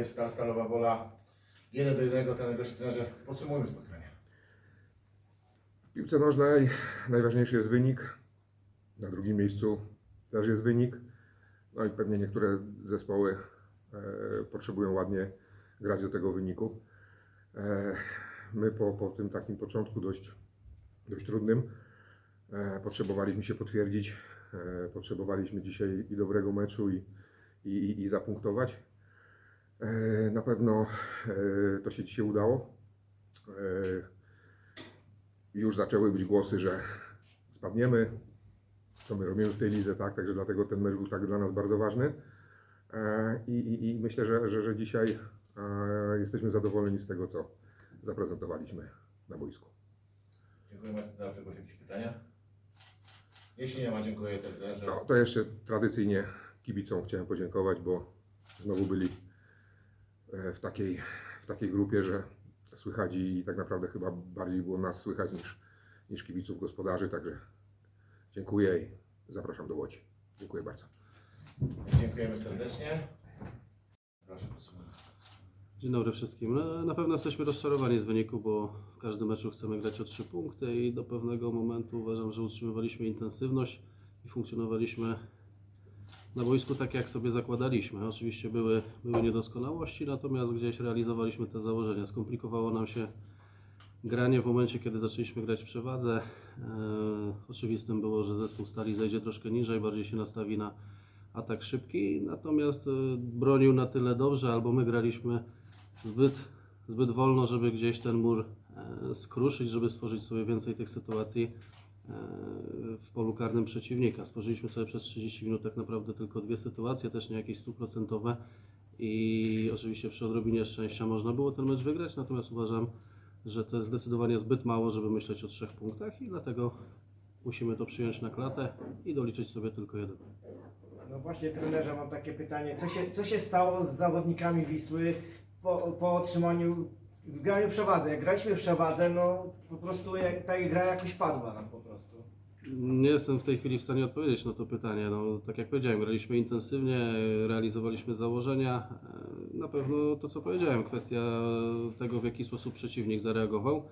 jest Stal, Stalowa Wola. 1 do 1, ten najgorszy trenerze. Podsumujmy spotkanie. W piłce nożnej najważniejszy jest wynik. Na drugim miejscu też jest wynik. No i pewnie niektóre zespoły e, potrzebują ładnie grać do tego wyniku. E, my po, po tym takim początku dość, dość trudnym e, potrzebowaliśmy się potwierdzić. E, potrzebowaliśmy dzisiaj i dobrego meczu i, i, i zapunktować. E, na pewno e, to się dzisiaj udało. E, już zaczęły być głosy, że spadniemy, co my robimy w tej lidze, tak? Także dlatego ten mecz był tak dla nas bardzo ważny. I, i, i myślę, że, że, że dzisiaj jesteśmy zadowoleni z tego, co zaprezentowaliśmy na boisku. Dziękuję bardzo. Czy proszę jakieś pytania? Jeśli nie ma, dziękuję trenerze. No, to jeszcze tradycyjnie kibicom chciałem podziękować, bo znowu byli w takiej, w takiej grupie, że słychać i tak naprawdę chyba bardziej było nas słychać niż, niż kibiców gospodarzy, także dziękuję i zapraszam do Łodzi. Dziękuję bardzo. Dziękujemy serdecznie. Proszę podsumować. Dzień dobry wszystkim. Na pewno jesteśmy rozczarowani z wyniku, bo w każdym meczu chcemy grać o 3 punkty i do pewnego momentu uważam, że utrzymywaliśmy intensywność i funkcjonowaliśmy na boisku tak, jak sobie zakładaliśmy. Oczywiście były, były niedoskonałości, natomiast gdzieś realizowaliśmy te założenia. Skomplikowało nam się granie w momencie, kiedy zaczęliśmy grać w przewadze. E, oczywistym było, że zespół Stali zejdzie troszkę niżej, bardziej się nastawi na atak szybki, natomiast e, bronił na tyle dobrze, albo my graliśmy zbyt, zbyt wolno, żeby gdzieś ten mur e, skruszyć, żeby stworzyć sobie więcej tych sytuacji w polu karnym przeciwnika. Stworzyliśmy sobie przez 30 minut tak naprawdę tylko dwie sytuacje, też nie jakieś stuprocentowe i oczywiście przy odrobinie szczęścia można było ten mecz wygrać, natomiast uważam, że to jest zdecydowanie zbyt mało, żeby myśleć o trzech punktach i dlatego musimy to przyjąć na klatę i doliczyć sobie tylko jeden. No właśnie trenerze mam takie pytanie, co się, co się stało z zawodnikami Wisły po, po otrzymaniu, w graniu przewadze, jak graliśmy w przewadze, no po prostu jak, ta gra jakoś padła nam po prostu. Nie jestem w tej chwili w stanie odpowiedzieć na to pytanie. No, tak jak powiedziałem, graliśmy intensywnie, realizowaliśmy założenia. E, Na pewno to, co powiedziałem, kwestia tego, w jaki sposób przeciwnik zareagował.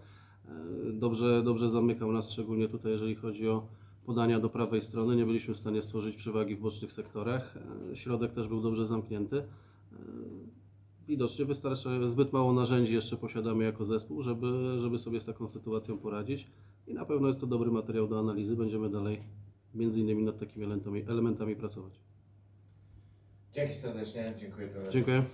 E, Dobrze, dobrze zamykał nas, szczególnie tutaj, jeżeli chodzi o podania do prawej strony. Nie byliśmy w stanie stworzyć przewagi w bocznych sektorach. E, Środek też był dobrze zamknięty. Widocznie wystarczy, zbyt mało narzędzi jeszcze posiadamy jako zespół, żeby, żeby sobie z taką sytuacją poradzić. I na pewno jest to dobry materiał do analizy. Będziemy dalej między innymi nad takimi elementami, elementami pracować. Dzięki serdecznie. Dziękuję. Dziękuję.